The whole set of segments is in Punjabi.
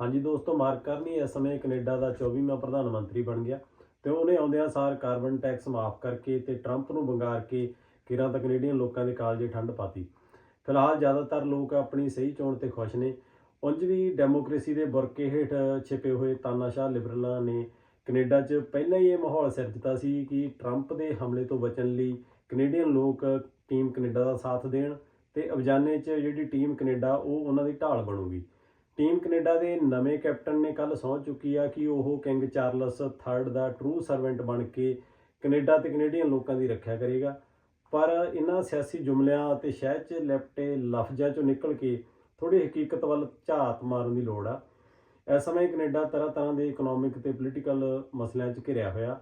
ਹਾਂਜੀ ਦੋਸਤੋ, ਮਾਰਕ ਕਰਨੀ ਇਸ ਸਮੇਂ ਕੈਨੇਡਾ ਦਾ 24ਵਾਂ ਪ੍ਰਧਾਨ ਮੰਤਰੀ ਬਣ ਗਿਆ ਤੇ ਉਹਨੇ ਆਉਂਦਿਆਂ ਸਾਰ ਕਾਰਬਨ ਟੈਕਸ ਮਾਫ ਕਰਕੇ ਤੇ ਟਰੰਪ ਨੂੰ ਬੰਗਾਰ ਕੇ ਕਿਰਾਂ ਤਾਂ ਕੈਨੇਡੀਅਨ ਲੋਕਾਂ ਦੇ ਕਾਲਜੇ ਠੰਡ ਪਾਤੀ। ਫਿਲਹਾਲ ਜ਼ਿਆਦਾਤਰ ਲੋਕ ਆਪਣੀ ਸਹੀ ਚੋਣ ਤੇ ਖੁਸ਼ ਨੇ। ਉਂਝ ਵੀ ਡੈਮੋਕ੍ਰੇਸੀ ਦੇ ਬੁਰਕੇ ਹੇਠ ਛਿਪੇ ਹੋਏ ਤਾਨਾਸ਼ਾਹ ਲਿਬਰਲਾਂ ਨੇ ਕੈਨੇਡਾ 'ਚ ਪਹਿਲਾਂ ਹੀ ਇਹ ਮਾਹੌਲ ਸਿਰਜਤਾ ਸੀ ਕਿ ਟਰੰਪ ਦੇ ਹਮਲੇ ਤੋਂ ਬਚਣ ਲਈ ਕੈਨੇਡੀਅਨ ਲੋਕ ਟੀਮ ਕੈਨੇਡਾ ਦਾ ਸਾਥ ਦੇਣ ਤੇ ਅਬਜਾਨੇ 'ਚ ਜਿਹੜੀ ਟੀਮ ਕੈਨੇਡਾ, ਉਹ ਉਹਨਾਂ ਦੀ ਢਾਲ ਬਣੂਗੀ। ਟੀਮ ਕੈਨੇਡਾ ਦੇ ਨਵੇਂ ਕੈਪਟਨ ਨੇ ਕੱਲ ਸਹੁੰ ਚੁੱਕੀ ਆ ਕਿ ਉਹ ਕਿੰਗ ਚਾਰਲਸ 3rd ਦਾ ਟਰੂ ਸਰਵੈਂਟ ਬਣ ਕੇ ਕੈਨੇਡਾ ਤੇ ਕੈਨੇਡੀਅਨ ਲੋਕਾਂ ਦੀ ਰੱਖਿਆ ਕਰੇਗਾ। ਪਰ ਇਹਨਾਂ ਸਿਆਸੀ ਜੁਮਲਿਆਂ ਅਤੇ ਸ਼ਹਿਦ 'ਚ ਲੈਪਟੇ ਲਫ਼ਜ਼ਾਂ 'ਚੋਂ ਨਿਕਲ ਕੇ ਥੋੜੀ ਹਕੀਕਤ ਵੱਲ ਝਾਤ ਮਾਰਨ ਦੀ ਲੋੜ ਆ। ਇਸ ਸਮੇਂ ਕੈਨੇਡਾ ਤਰ੍ਹਾਂ ਤਰ੍ਹਾਂ ਦੇ ਇਕਨੋਮਿਕ ਤੇ ਪੋਲੀਟੀਕਲ ਮਸਲਿਆਂ 'ਚ ਘਿਰਿਆ ਹੋਇਆ।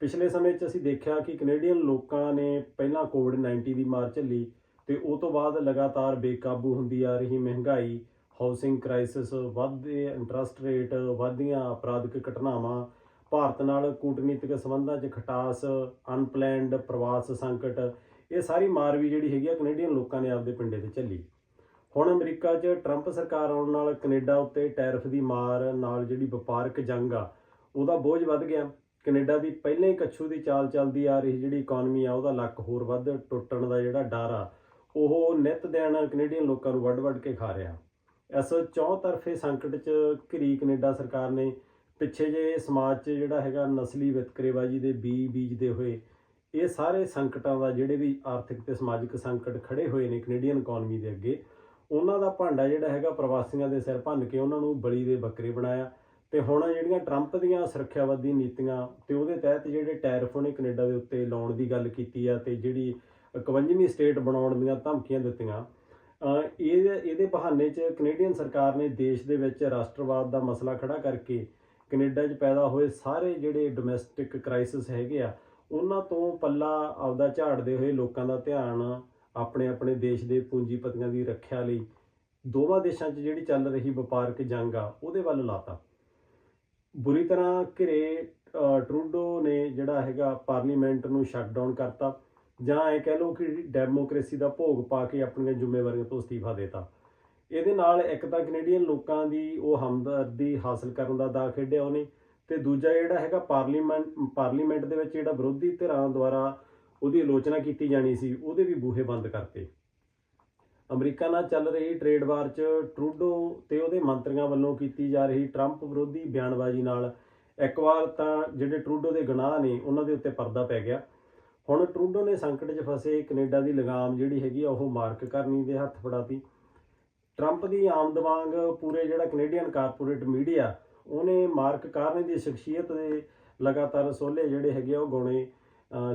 ਪਿਛਲੇ ਸਮੇਂ 'ਚ ਅਸੀਂ ਦੇਖਿਆ ਕਿ ਕੈਨੇਡੀਅਨ ਲੋਕਾਂ ਨੇ ਪਹਿਲਾਂ ਕੋਵਿਡ-19 ਦੀ ਮਾਰ ਝੱਲੀ ਤੇ ਉਹ ਤੋਂ ਬਾਅਦ ਲਗਾਤਾਰ ਬੇਕਾਬੂ ਹੁੰਦੀ ਆ ਰਹੀ ਮਹਿੰਗਾਈ ਹਾਊਸਿੰਗ ਕ੍ਰਾਈਸਿਸ, ਵੱਧਦੇ ਇੰਟਰਸਟ ਰੇਟ, ਵਧਦੀਆਂ ਅਪਰਾਧਿਕ ਘਟਨਾਵਾਂ, ਭਾਰਤ ਨਾਲ ਕੂਟਨੀਤਿਕ ਸੰਬੰਧਾਂ 'ਚ ਖਟਾਸ, ਅਨਪਲੈਨਡ ਪ੍ਰਵਾਸ ਸੰਕਟ, ਇਹ ਸਾਰੀ ਮਾਰ ਵੀ ਜਿਹੜੀ ਹੈਗੀ ਆ ਕੈਨੇਡੀਅਨ ਲੋਕਾਂ ਨੇ ਆਪਦੇ ਪਿੰਡੇ ਤੇ ਝੱਲੀ। ਹੁਣ ਅਮਰੀਕਾ 'ਚ ਟਰੰਪ ਸਰਕਾਰ ਆਉਣ ਨਾਲ ਕੈਨੇਡਾ ਉੱਤੇ ਟੈਰਿਫ ਦੀ ਮਾਰ ਨਾਲ ਜਿਹੜੀ ਵਪਾਰਕ ਜੰਗ ਆ, ਉਹਦਾ ਬੋਝ ਵੱਧ ਗਿਆ। ਕੈਨੇਡਾ ਦੀ ਪਹਿਲਾਂ ਹੀ ਕੱਛੂ ਦੀ ਚਾਲ ਚੱਲਦੀ ਆ ਰਹੀ ਜਿਹੜੀ ਇਕਨੋਮੀ ਆ, ਉਹਦਾ ਲੱਕ ਹੋਰ ਵੱਧ ਟੁੱਟਣ ਦਾ ਜਿਹੜਾ ਡਰ ਆ, ਉਹ ਨਿਤ ਦਿਨ ਕੈਨੇਡੀਅਨ ਲੋਕਾਂ ਨੂੰ ਵੱਡ-ਵੱਡ ਕੇ ਖਾ ਰਿਹਾ। ਇਸ ਚੌਤਰਫੇ ਸੰਕਟ 'ਚ ਘਿਰੀ ਕੈਨੇਡਾ ਸਰਕਾਰ ਨੇ ਪਿੱਛੇ ਜੇ ਸਮਾਜ 'ਚ ਜਿਹੜਾ ਹੈਗਾ ਨਸਲੀ ਵਿਤਕਰੇਬਾਜ਼ੀ ਦੇ ਬੀ ਬੀਜਦੇ ਹੋਏ, ਇਹ ਸਾਰੇ ਸੰਕਟਾਂ ਦਾ ਜਿਹੜੇ ਵੀ ਆਰਥਿਕ ਤੇ ਸਮਾਜਿਕ ਸੰਕਟ ਖੜੇ ਹੋਏ ਨੇ ਕੈਨੇਡੀਅਨ ਇਕਨੋਮੀ ਦੇ ਅੱਗੇ, ਉਹਨਾਂ ਦਾ ਭਾਂਡਾ ਜਿਹੜਾ ਹੈਗਾ ਪ੍ਰਵਾਸੀਆਂ ਦੇ ਸਿਰ ਭੰਨ ਕੇ ਉਹਨਾਂ ਨੂੰ ਬਲੀ ਦੇ ਬੱਕਰੇ ਬਣਾਇਆ। ਤੇ ਹੁਣ ਜਿਹੜੀਆਂ ਟਰੰਪ ਦੀਆਂ ਸੁਰੱਖਿਆਵਾਦੀ ਨੀਤੀਆਂ ਤੇ ਉਹਦੇ ਤਹਿਤ ਜਿਹੜੇ ਟੈਰਿਫ ਉਹਨੇ ਕੈਨੇਡਾ ਦੇ ਉੱਤੇ ਲਾਉਣ ਦੀ ਗੱਲ ਕੀਤੀ ਆ ਤੇ ਜਿਹੜੀ 51ਵੀਂ ਸਟੇਟ ਬਣਾਉਣ ਦੀਆਂ ਧਮਕੀਆਂ ਦਿੱਤੀਆਂ ਇਹ, ਇਹਦੇ ਬਹਾਨੇ 'ਚ ਕੈਨੇਡੀਅਨ ਸਰਕਾਰ ਨੇ ਦੇਸ਼ ਦੇ ਵਿੱਚ ਰਾਸ਼ਟਰਵਾਦ ਦਾ ਮਸਲਾ ਖੜਾ ਕਰਕੇ ਕੈਨੇਡਾ 'ਚ ਪੈਦਾ ਹੋਏ ਸਾਰੇ ਜਿਹੜੇ ਡੋਮੈਸਟਿਕ ਕ੍ਰਾਈਸਿਸ ਹੈਗੇ ਆ, ਉਹਨਾਂ ਤੋਂ ਪੱਲਾ ਆਪਦਾ ਝਾੜਦੇ ਹੋਏ ਲੋਕਾਂ ਦਾ ਧਿਆਨ ਆਪਣੇ ਆਪਣੇ ਦੇਸ਼ ਦੇ ਪੂੰਜੀਪਤੀਆਂ ਦੀ ਰੱਖਿਆ ਲਈ ਦੋਵਾਂ ਦੇਸ਼ਾਂ 'ਚ ਜਿਹੜੀ ਚੱਲ ਰਹੀ ਵਪਾਰਕ ਜੰਗ ਆ, ਉਹਦੇ ਵੱਲ ਲਾਤਾ। ਬੁਰੀ ਤਰ੍ਹਾਂ ਘਿਰੇ ਟਰੂਡੋ ਨੇ ਜਿਹੜਾ ਹੈਗਾ ਪਾਰਲੀਮੈਂਟ ਨੂੰ ਸ਼ਟਡਾਊਨ ਕਰਤਾ। ਜਾਂ ਇਹ ਕਹਿ ਲਓ ਕਿ ਡੈਮੋਕ੍ਰੇਸੀ ਦਾ ਭੋਗ ਪਾ ਕੇ ਆਪਣੀਆਂ ਜ਼ਿੰਮੇਵਾਰੀਆਂ ਤੋਂ ਅਸਤੀਫਾ ਦੇਤਾ। ਇਹਦੇ ਨਾਲ ਇੱਕ ਤਾਂ ਕੈਨੇਡੀਅਨ ਲੋਕਾਂ ਦੀ ਉਹ ਹਮਦਰਦੀ ਹਾਸਲ ਕਰਨ ਦਾ ਦਾ ਖੇਡਿਆ ਉਹਨੇ ਤੇ ਦੂਜਾ ਜਿਹੜਾ ਹੈਗਾ ਪਾਰਲੀਮੈਂਟ ਪਾਰਲੀਮੈਂਟ ਦੇ ਵਿੱਚ ਜਿਹੜਾ ਵਿਰੋਧੀ ਧਿਰਾਂ ਦੁਆਰਾ ਉਹਦੀ ਆਲੋਚਨਾ ਕੀਤੀ ਜਾਣੀ ਸੀ, ਉਹਦੇ ਵੀ ਬੂਹੇ ਬੰਦ ਕਰਤੇ। ਅਮਰੀਕਾ ਨਾਲ ਚੱਲ ਰਹੀ ਟ੍ਰੇਡ ਵਾਰ 'ਚ ਟਰੂਡੋ ਤੇ ਉਹਦੇ ਮੰਤਰੀਆਂ ਵੱਲੋਂ ਕੀਤੀ ਜਾ ਰਹੀ ਟਰੰਪ ਵਿਰੋਧੀ ਬਿਆਨਬਾਜ਼ੀ ਨਾਲ ਇੱਕ ਵਾਰ ਤਾਂ ਜਿਹੜੇ ਟਰੂਡੋ ਦੇ ਗੁਨਾਹ ਨੇ, ਉਹਨਾਂ ਦੇ ਉੱਤੇ ਪਰਦਾ ਪੈ ਗਿਆ। ਹੁਣ ਟਰੂਡੋ ਨੇ ਸੰਕਟ 'ਚ ਫਸੇ, ਕੈਨੇਡਾ ਦੀ ਲਗਾਮ ਜਿਹੜੀ ਹੈਗੀ ਆ, ਉਹ ਮਾਰਕ ਕਰਨੀ ਦੇ ਹੱਥ ਫੜਾਤੀ। ਟਰੰਪ ਦੀ ਆਮਦ ਵਾਂਗ ਪੂਰੇ ਜਿਹੜਾ ਕੈਨੇਡੀਅਨ ਕਾਰਪੋਰੇਟ ਮੀਡੀਆ, ਉਹਨੇ ਮਾਰਕ ਕਾਰਨੀ ਦੀ ਸ਼ਖਸੀਅਤ ਦੇ ਲਗਾਤਾਰ ਸੋਲੇ ਜਿਹੜੇ ਹੈਗੇ ਆ, ਉਹ ਗਾਉਣੇ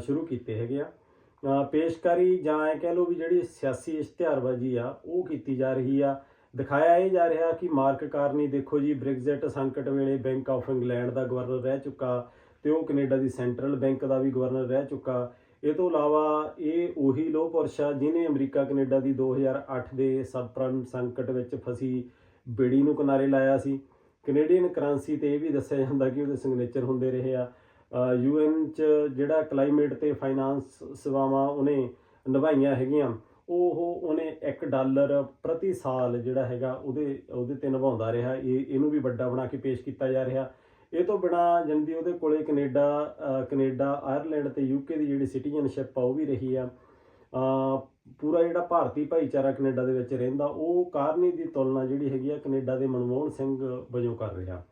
ਸ਼ੁਰੂ ਕੀਤੇ ਹੈਗੇ ਆ। ਪੇਸ਼ਕਾਰੀ ਜਾਂ ਇਹ ਕਹਿ ਲਓ ਵੀ ਜਿਹੜੀ ਸਿਆਸੀ ਇਸ਼ਤਿਹਾਰਬਾਜ਼ੀ ਆ, ਉਹ ਕੀਤੀ ਜਾ ਰਹੀ ਆ। ਦਿਖਾਇਆ ਇਹ ਜਾ ਰਿਹਾ ਕਿ ਮਾਰਕ ਕਾਰਨੀ, ਦੇਖੋ ਜੀ, ਬ੍ਰੈਗਜ਼ਿਟ ਸੰਕਟ ਵੇਲੇ ਬੈਂਕ ਆਫ ਇੰਗਲੈਂਡ ਦਾ ਗਵਰਨਰ ਰਹਿ ਚੁੱਕਾ ਤੇ ਉਹ ਕੈਨੇਡਾ ਦੀ ਸੈਂਟਰਲ ਬੈਂਕ ਦਾ ਵੀ ਗਵਰਨਰ ਰਹਿ ਚੁੱਕਾ। ਇਹ ਤੋਂ ਇਲਾਵਾ ਇਹ ਉਹੀ ਲੋਹ ਪੁਰਸ਼ ਆ ਜਿਨੇ ਅਮਰੀਕਾ, ਕੈਨੇਡਾ ਦੀ 2008 ਦੇ ਸਬਪ੍ਰਾਈਮ ਸੰਕਟ ਵਿੱਚ ਫਸੀ ਬੇੜੀ ਨੂੰ ਕਿਨਾਰੇ ਲਾਇਆ ਸੀ। ਕੈਨੇਡੀਅਨ ਕਰੰਸੀ ਤੇ ਇਹ ਵੀ ਦੱਸਿਆ ਜਾਂਦਾ ਕਿ ਉਹਦੇ ਸਿਗਨੇਚਰ ਹੁੰਦੇ ਰਹੇ ਆ। ਯੂਐਨ ਚ ਜਿਹੜਾ ਕਲਾਈਮੇਟ ਤੇ ਫਾਈਨਾਂਸ ਸੇਵਾਵਾਂ ਉਹਨੇ ਨਿਭਾਈਆਂ ਹੈਗੀਆਂ, ਉਹ ਉਹਨੇ 1 ਡਾਲਰ ਪ੍ਰਤੀ ਸਾਲ ਜਿਹੜਾ ਹੈਗਾ ਉਹਦੇ ਉਹਦੇ ਤੇ ਨਿਭਾਉਂਦਾ ਰਿਹਾ। ਇਹ, ਇਹਨੂੰ ਵੀ ਵੱਡਾ ਬਣਾ ਕੇ ਪੇਸ਼ ਕੀਤਾ ਜਾ ਰਿਹਾ। ਇਹ ਤੋਂ ਬਿਨਾ ਜੰਦੀ ਉਹਦੇ ਕੋਲੇ ਕੈਨੇਡਾ, ਅਹ, ਕੈਨੇਡਾ, ਆਇਰਲੈਂਡ ਤੇ ਯੂਕੇ ਦੀ ਜਿਹੜੀ ਸਿਟੀਜ਼ਨਸ਼ਿਪ ਆ, ਉਹ ਵੀ ਰਹੀ ਆ। ਪੂਰਾ ਜਿਹੜਾ ਭਾਰਤੀ ਭਾਈਚਾਰਾ ਕੈਨੇਡਾ ਦੇ ਵਿੱਚ ਰਹਿੰਦਾ, ਉਹ ਕਾਰਨੀ ਦੀ ਤੁਲਨਾ ਜਿਹੜੀ ਹੈਗੀ ਆ, ਕੈਨੇਡਾ ਦੇ ਮਨਮੋਹਨ ਸਿੰਘ ਵਜੋਂ ਕਰ ਰਿਹਾ।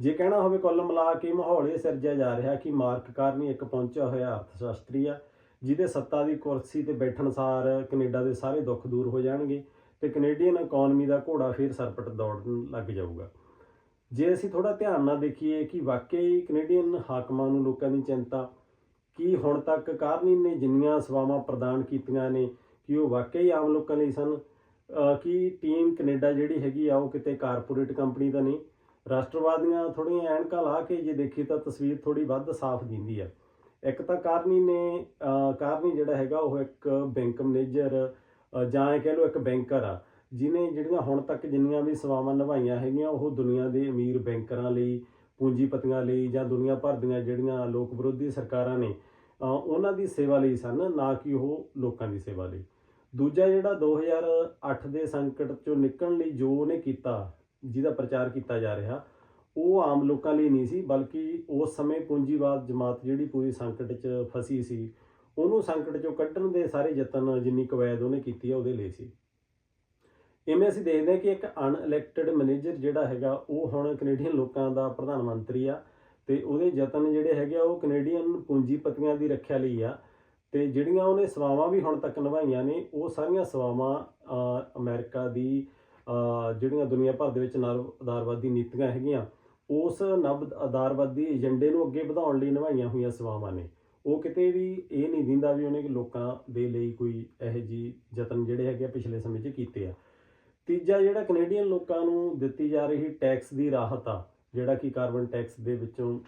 ਜੇ ਕਹਿਣਾ ਹੋਵੇ ਕੁੱਲ ਮਿਲਾ ਕੇ ਮਾਹੌਲ, ਇਹ ਸਿਰਜਿਆ ਜਾ ਰਿਹਾ ਕਿ ਮਾਰਕ ਕਾਰਨੀ ਇੱਕ ਪਹੁੰਚਿਆ ਹੋਇਆ ਅਰਥਸ਼ਾਸਤਰੀ ਆ, ਜਿਹਦੇ ਸੱਤਾ ਦੀ ਕੁਰਸੀ ਤੇ ਬੈਠਣ ਸਾਰ ਕੈਨੇਡਾ ਦੇ ਸਾਰੇ ਦੁੱਖ ਦੂਰ ਹੋ ਜਾਣਗੇ ਤੇ ਕੈਨੇਡੀਅਨ ਇਕਨੋਮੀ ਦਾ ਘੋੜਾ ਫੇਰ ਸਰਪਟ ਦੌੜਨ ਲੱਗ ਜਾਊਗਾ। ਜੇ ਅਸੀਂ ਥੋੜਾ ਧਿਆਨ ਨਾਲ ਦੇਖੀਏ ਕਿ ਵਾਕਈ ਕੈਨੇਡੀਅਨ ਹਾਕਮਾਂ ਨੂੰ ਲੋਕਾਂ ਦੀ ਚਿੰਤਾ ਕਿ ਹੁਣ ਤੱਕ ਕਾਰਨੀ ਨੇ ਜਿੰਨੀਆਂ ਸੇਵਾਵਾਂ ਪ੍ਰਦਾਨ ਕੀਤੀਆਂ ਨੇ, ਕਿ ਉਹ ਵਾਕਈ ਆਮ ਲੋਕਾਂ ਲਈ ਸਨ? ਅਹ ਕੀ ਟੀਮ ਕੈਨੇਡਾ ਜਿਹੜੀ ਹੈਗੀ ਆ ਉਹ ਕਿਤੇ ਕਾਰਪੋਰੇਟ ਕੰਪਨੀ ਦਾ ਨਹੀਂ? ਰਾਸ਼ਟਰਵਾਦੀਆਂ ਥੋੜੀਆਂ ਐਨਕਾਂ ਲਾ ਕੇ ਜੇ ਦੇਖੀ ਤਾਂ ਤਸਵੀਰ ਥੋੜੀ ਵੱਧ ਸਾਫ਼ ਦਿੰਦੀ ਆ। ਇੱਕ ਤਾਂ ਕਾਰਨੀ ਨੇ ਕਾਰਨੀ ਜਿਹੜਾ ਹੈਗਾ ਉਹ ਇੱਕ ਬੈਂਕ ਮੈਨੇਜਰ ਜਾਂ ਇਹ ਕਹਿ ਲਓ ਇੱਕ ਬੈਂਕਰ ਆ। ਜਿਨੇ ਜਿਹੜੀਆਂ ਹੁਣ ਤੱਕ ਜਿੰਨੀਆਂ ਵੀ ਸੇਵਾਵਾਂ ਨਿਭਾਈਆਂ ਹੈਗੀਆਂ, ਉਹ ਦੁਨੀਆ ਦੇ ਅਮੀਰ ਬੈਂਕਰਾਂ ਲਈ, ਪੂੰਜੀਪਤੀਆਂ ਲਈ ਜਾਂ ਦੁਨੀਆ ਭਰ ਦੀਆਂ ਜਿਹੜੀਆਂ ਲੋਕ ਵਿਰੋਧੀ ਸਰਕਾਰਾਂ ਨੇ ਉਹਨਾਂ ਦੀ ਸੇਵਾ ਲਈ ਸਨ, ਨਾ ਕਿ ਉਹ ਲੋਕਾਂ ਦੀ ਸੇਵਾ ਲਈ। ਦੂਜਾ ਜਿਹੜਾ 2008 ਦੇ ਸੰਕਟ ਚੋਂ ਨਿਕਲਣ ਲਈ ਜੋ ਉਹਨੇ ਕੀਤਾ, ਜਿਹਦਾ ਪ੍ਰਚਾਰ ਕੀਤਾ ਜਾ ਰਿਹਾ, ਉਹ ਆਮ ਲੋਕਾਂ ਲਈ ਨਹੀਂ ਸੀ, ਬਲਕਿ ਉਸ ਸਮੇਂ ਪੂੰਜੀਵਾਦ ਜਮਾਤ ਜਿਹੜੀ ਪੂਰੀ ਸੰਕਟ 'ਚ ਫਸੀ ਸੀ, ਉਹਨੂੰ ਸੰਕਟ 'ਚੋਂ ਕੱਢਣ ਦੇ ਸਾਰੇ ਯਤਨ ਜਿੰਨੀ ਕਵੈਦ ਉਹਨੇ ਕੀਤੀ ਆ, ਉਹਦੇ ਲਈ ਸੀ। ਇਵੇਂ ਅਸੀਂ ਦੇਖਦੇ ਹਾਂ ਕਿ ਇੱਕ ਅਨਇਲੈਕਟਡ ਮੈਨੇਜਰ ਜਿਹੜਾ ਹੈਗਾ ਉਹ ਹੁਣ ਕੈਨੇਡੀਅਨ ਲੋਕਾਂ ਦਾ ਪ੍ਰਧਾਨ ਮੰਤਰੀ ਆ ਤੇ ਉਹਦੇ ਯਤਨ ਜਿਹੜੇ ਹੈਗੇ ਆ ਉਹ ਕੈਨੇਡੀਅਨ ਪੂੰਜੀਪਤੀਆਂ ਦੀ ਰੱਖਿਆ ਲਈ ਆ ਤੇ ਜਿਹੜੀਆਂ ਉਹਨੇ ਸੇਵਾਵਾਂ ਵੀ ਹੁਣ ਤੱਕ ਨਿਭਾਈਆਂ ਨੇ ਉਹ ਸਾਰੀਆਂ ਸੇਵਾਵਾਂ ਅਹ, ਅਮਰੀਕਾ ਦੀ ਜਿਹੜੀਆਂ ਦੁਨੀਆ ਭਰ ਦੇ ਵਿੱਚ ਨਵ ਆਧਾਰਵਾਦੀ ਨੀਤੀਆਂ ਹੈਗੀਆਂ ਉਸ ਨਵ ਆਧਾਰਵਾਦੀ ਏਜੰਡੇ ਨੂੰ ਅੱਗੇ ਵਧਾਉਣ ਲਈ ਨਿਭਾਈਆਂ ਹੋਈਆਂ ਸੇਵਾਵਾਂ ਨੇ। ਉਹ ਕਿਤੇ ਵੀ ਇਹ ਨਹੀਂ ਦਿੰਦਾ ਵੀ ਉਹਨੇ ਲੋਕਾਂ ਦੇ ਲਈ ਕੋਈ ਇਹੋ ਜਿਹੀ ਯਤਨ ਜਿਹੜੇ ਹੈਗੇ ਆ ਪਿਛਲੇ ਸਮੇਂ 'ਚ ਕੀਤੇ ਆ। ਤੀਜਾ ਜਿਹੜਾ ਕੈਨੇਡੀਅਨ ਲੋਕਾਂ ਨੂੰ ਦਿੱਤੀ ਜਾ ਰਹੀ ਟੈਕਸ ਦੀ ਰਾਹਤ ਆ, ਜਿਹੜਾ ਕਿ ਕਾਰਬਨ ਟੈਕਸ ਦੇ ਵਿੱਚੋਂ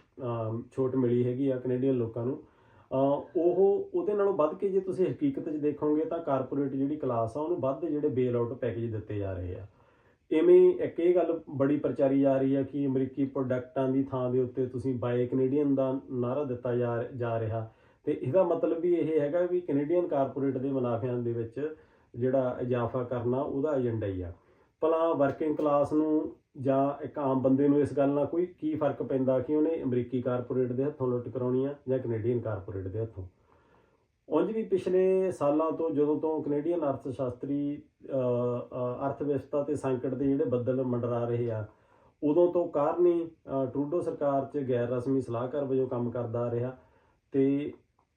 ਛੋਟ ਮਿਲੀ ਹੈਗੀ ਆ ਕੈਨੇਡੀਅਨ ਲੋਕਾਂ ਨੂੰ ਉਹ ਉਹਦੇ ਨਾਲੋਂ ਵੱਧ ਕੇ ਜੇ ਤੁਸੀਂ ਹਕੀਕਤ 'ਚ ਦੇਖੋਗੇ ਤਾਂ ਕਾਰਪੋਰੇਟ ਜਿਹੜੀ ਕਲਾਸ ਆ, ਉਹਨੂੰ ਵੱਧ ਜਿਹੜੇ ਬੇਲ ਆਊਟ ਪੈਕੇਜ ਦਿੱਤੇ ਜਾ ਰਹੇ ਆ। ਇਵੇਂ ਇੱਕ ਇਹ ਗੱਲ ਬੜੀ ਪ੍ਰਚਾਰੀ ਜਾ ਰਹੀ ਆ ਕਿ ਅਮਰੀਕੀ ਪ੍ਰੋਡਕਟਾਂ ਦੀ ਥਾਂ ਦੇ ਉੱਤੇ ਤੁਸੀਂ ਬਾਏ ਕੈਨੇਡੀਅਨ ਦਾ ਨਾਰਾ ਦਿੱਤਾ ਜਾ ਜਾ ਰਿਹਾ। ਤੇ ਇਹਦਾ ਮਤਲਬ ਵੀ ਇਹ ਹੈਗਾ ਵੀ ਕੈਨੇਡੀਅਨ ਕਾਰਪੋਰੇਟ ਦੇ ਮੁਨਾਫਿਆਂ ਦੇ ਵਿੱਚ ਜਿਹੜਾ ਇਜ਼ਾਫਾ ਕਰਨਾ ਉਹਦਾ ਏਜੰਡਾ ਹੀ ਆ। ਭਲਾ ਵਰਕਿੰਗ ਕਲਾਸ ਨੂੰ ਜਾਂ ਇੱਕ ਆਮ ਬੰਦੇ ਨੂੰ ਇਸ ਗੱਲ ਨਾਲ ਕੋਈ ਕੀ ਫ਼ਰਕ ਪੈਂਦਾ ਕਿ ਉਹਨੇ ਅਮਰੀਕੀ ਕਾਰਪੋਰੇਟ ਦੇ ਹੱਥੋਂ ਲੁੱਟ ਕਰਾਉਣੀ ਆ ਜਾਂ ਕੈਨੇਡੀਅਨ ਕਾਰਪੋਰੇਟ ਦੇ ਹੱਥੋਂ? ਉਂਝ ਵੀ ਪਿਛਲੇ ਸਾਲਾਂ ਤੋਂ ਜਦੋਂ ਤੋਂ ਕੈਨੇਡੀਅਨ ਅਰਥ ਸ਼ਾਸਤਰੀ ਅਰਥ ਵਿਵਸਥਾ ਤੇ ਸੰਕਟ ਦੇ ਜਿਹੜੇ ਬੱਦਲ ਮੰਡਰਾ ਰਹੇ ਆ ਉਦੋਂ ਤੋਂ ਕਾਰਨੀ ਅਹ, ਟਰੂਡੋ ਸਰਕਾਰ 'ਚ ਗੈਰ ਰਸਮੀ ਸਲਾਹਕਾਰ ਵਜੋਂ ਕੰਮ ਕਰਦਾ ਰਿਹਾ ਤੇ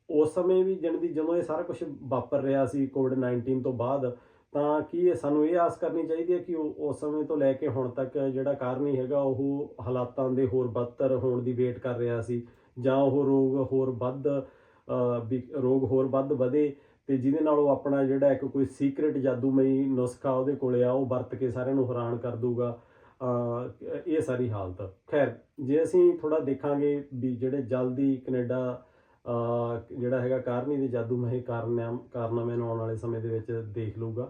ਉਸ ਸਮੇਂ ਵੀ ਜਣ ਜਦੋਂ ਇਹ ਸਾਰਾ ਕੁਝ ਵਾਪਰ ਰਿਹਾ ਸੀ ਕੋਵਿਡ 19 ਤੋਂ ਬਾਅਦ ਤਾਂ ਕੀ ਸਾਨੂੰ ਇਹ ਆਸ ਕਰਨੀ ਚਾਹੀਦੀ ਹੈ ਕਿ ਉਹ ਉਸ ਸਮੇਂ ਤੋਂ ਲੈ ਕੇ ਹੁਣ ਤੱਕ ਜਿਹੜਾ ਕਾਰਨ ਹੀ ਹੈਗਾ ਉਹ ਹਾਲਾਤਾਂ ਦੇ ਹੋਰ ਬਦਤਰ ਹੋਣ ਦੀ ਵੇਟ ਕਰ ਰਿਹਾ ਸੀ ਜਾਂ ਉਹ ਰੋਗ ਹੋਰ ਵੱਧ ਅਹ, ਰੋਗ ਹੋਰ ਵੱਧ ਵਧੇ ਤੇ ਜਿਹਦੇ ਨਾਲ ਉਹ ਆਪਣਾ ਜਿਹੜਾ ਇੱਕ ਕੋਈ ਸੀਕ੍ਰੀਟ ਜਾਦੂਮਈ ਨੁਸਖਾ ਉਹਦੇ ਕੋਲੇ ਆ ਉਹ ਵਰਤ ਕੇ ਸਾਰਿਆਂ ਨੂੰ ਹੈਰਾਨ ਕਰ ਦੂਗਾ ਇਹ ਸਾਰੀ ਹਾਲਤ। ਖੈਰ ਜੇ ਅਸੀਂ ਥੋੜਾ ਦੇਖਾਂਗੇ ਵੀ ਜਿਹੜੇ ਜਲਦੀ ਕੈਨੇਡਾ ਜਿਹੜਾ ਹੈਗਾ ਕਾਰਨੀ ਦੇ ਜਾਦੂ ਮਹੇ ਕਾਰਨਾਮ ਕਾਰਨਾਮੇ ਨੂੰ ਆਉਣ ਵਾਲੇ ਸਮੇਂ ਦੇ ਵਿੱਚ ਦੇਖ ਲਊਗਾ।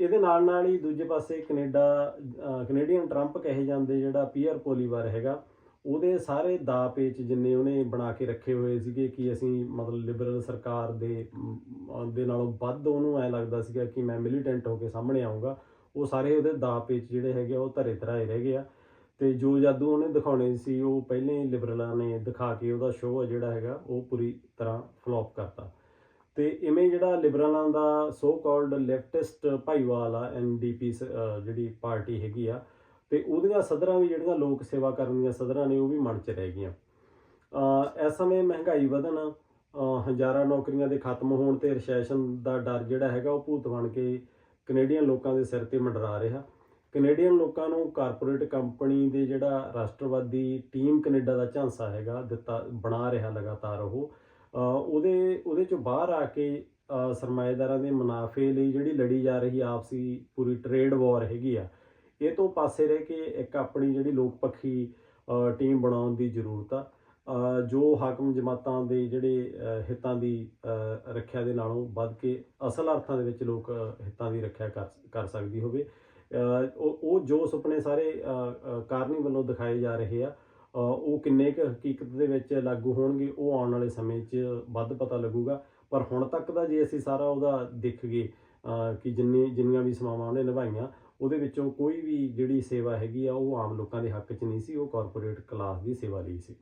ਇਹਦੇ ਨਾਲ ਨਾਲ ਹੀ ਦੂਜੇ ਪਾਸੇ ਕੈਨੇਡਾ ਅਹ, ਕੈਨੇਡੀਅਨ ਟਰੰਪ ਕਹੇ ਜਾਂਦੇ ਜਿਹੜਾ ਪੀਅਰ ਪੋਲੀਵਾਰ ਹੈਗਾ ਉਹਦੇ ਸਾਰੇ ਦਾ ਪੇਚ ਜਿੰਨੇ ਉਹਨੇ ਬਣਾ ਕੇ ਰੱਖੇ ਹੋਏ ਸੀਗੇ ਕਿ ਅਸੀਂ ਮਤਲਬ ਲਿਬਰਲ ਸਰਕਾਰ ਦੇ ਦੇ ਨਾਲੋਂ ਵੱਧ ਉਹਨੂੰ ਐ ਲੱਗਦਾ ਸੀਗਾ ਕਿ ਮੈਂ ਮਿਲੀਟੈਂਟ ਹੋ ਕੇ ਸਾਹਮਣੇ ਆਉਂਗਾ ਉਹ ਸਾਰੇ ਉਹਦੇ ਦਾ ਪੇਚ ਜਿਹੜੇ ਹੈਗੇ ਆ ਉਹ ਧਰੇ ਧਰਾਏ ਰਹਿ ਗਏ ਆ। ਤੇ ਜੋ ਜਾਦੂ ਉਹਨੇ ਦਿਖਾਉਣੇ ਸੀ, ਉਹ ਪਹਿਲੇ ਹੀ ਲਿਬਰਲਾਂ ਨੇ ਦਿਖਾ ਕੇ ਉਹਦਾ ਸ਼ੋਅ ਜਿਹੜਾ ਹੈਗਾ, ਉਹ ਪੂਰੀ ਤਰ੍ਹਾਂ ਫਲॉप ਕਰਤਾ। ਤੇ ਇਵੇਂ ਜਿਹੜਾ ਲਿਬਰਲਾਂ ਦਾ ਸੋ ਕਾਲਡ ਲੈਫਟਿਸਟ ਭਾਈਵਾਲ ਆ ਐਨਡੀਪੀ ਜਿਹੜੀ ਪਾਰਟੀ ਹੈਗੀ ਆ, ਤੇ ਉਹਦੀਆਂ ਸਦਰਾਂ ਵੀ ਜਿਹੜੀਆਂ ਲੋਕ ਸੇਵਾ ਕਰਨ ਦੀਆਂ ਸਦਰਾਂ ਨੇ, ਉਹ ਵੀ ਮਨ 'ਚ ਰਹਿ ਗਈਆਂ। ਅਹ ਇਸ ਸਮੇਂ ਮਹਿੰਗਾਈ ਵਧਣ ਹਜ਼ਾਰਾਂ ਨੌਕਰੀਆਂ ਦੇ ਖਤਮ ਹੋਣ ਤੇ ਰਿਸੈਸ਼ਨ ਦਾ ਡਰ ਜਿਹੜਾ ਹੈਗਾ, ਉਹ ਭੂਤ ਬਣ ਕੇ ਕੈਨੇਡੀਅਨ ਲੋਕਾਂ ਦੇ ਸਿਰ ਤੇ ਮੰਡਰਾ ਰਿਹਾ। ਕੈਨੇਡੀਅਨ ਲੋਕਾਂ ਨੂੰ ਕਾਰਪੋਰੇਟ ਕੰਪਨੀ ਦੇ ਜਿਹੜਾ ਰਾਸ਼ਟਰਵਾਦੀ ਟੀਮ ਕੈਨੇਡਾ ਦਾ ਝਾਂਸਾ ਹੈਗਾ, ਦਿੱਤਾ, ਬਣਾ ਰਿਹਾ ਲਗਾਤਾਰ ਉਹ ਉਹਦੇ ਉਹਦੇ ਚੋਂ ਬਾਹਰ ਆ ਕੇ ਸਰਮਾਏਦਾਰਾਂ ਦੇ ਮੁਨਾਫੇ ਲਈ ਜਿਹੜੀ ਲੜੀ ਜਾ ਰਹੀ ਆਪਸੀ ਪੂਰੀ ਟ੍ਰੇਡ ਵਾਰ ਹੈਗੀ ਆ, ਇਹ ਤੋਂ ਪਾਸੇ ਰਹਿ ਕੇ ਇੱਕ ਆਪਣੀ ਜਿਹੜੀ ਲੋਕ ਪੱਖੀ ਟੀਮ ਬਣਾਉਣ ਦੀ ਜ਼ਰੂਰਤ ਆ। ਜੋ ਹਾਕਮ ਜਮਾਤਾਂ ਦੇ ਜਿਹੜੇ ਹਿੱਤਾਂ ਦੀ ਰੱਖਿਆ ਦੇ ਨਾਲੋਂ ਵੱਧ ਕੇ ਅਸਲ ਅਰਥਾਂ ਦੇ ਵਿੱਚ ਲੋਕ ਹਿੱਤਾਂ ਦੀ ਰੱਖਿਆ ਕਰ ਸਕਦੀ ਹੋਵੇ। ਉਹ ਉਹ ਜੋ ਸੁਪਨੇ ਸਾਰੇ ਕਾਰਨੀ ਵੱਲੋਂ ਦਿਖਾਏ ਜਾ ਰਹੇ ਆ ਉਹ ਕਿੰਨੇ ਕੁ ਹਕੀਕਤ ਦੇ ਵਿੱਚ ਲਾਗੂ ਹੋਣਗੇ, ਉਹ ਆਉਣ ਵਾਲੇ ਸਮੇਂ 'ਚ ਵੱਧ ਪਤਾ ਲੱਗੂਗਾ। ਪਰ ਹੁਣ ਤੱਕ ਦਾ ਜੇ ਅਸੀਂ ਸਾਰਾ ਉਹਦਾ ਦੇਖ ਗਏ ਕਿ ਜਿੰਨੀ ਜਿੰਨੀਆਂ ਵੀ ਸੇਵਾਵਾਂ ਉਹਨੇ ਨਿਭਾਈਆਂ, ਉਹਦੇ ਵਿੱਚੋਂ ਕੋਈ ਵੀ ਜਿਹੜੀ ਸੇਵਾ ਹੈਗੀ ਆ, ਉਹ ਆਮ ਲੋਕਾਂ ਦੇ ਹੱਕ 'ਚ ਨਹੀਂ ਸੀ, ਉਹ ਕਾਰਪੋਰੇਟ ਕਲਾਸ ਦੀ ਸੇਵਾ ਲਈ ਸੀ।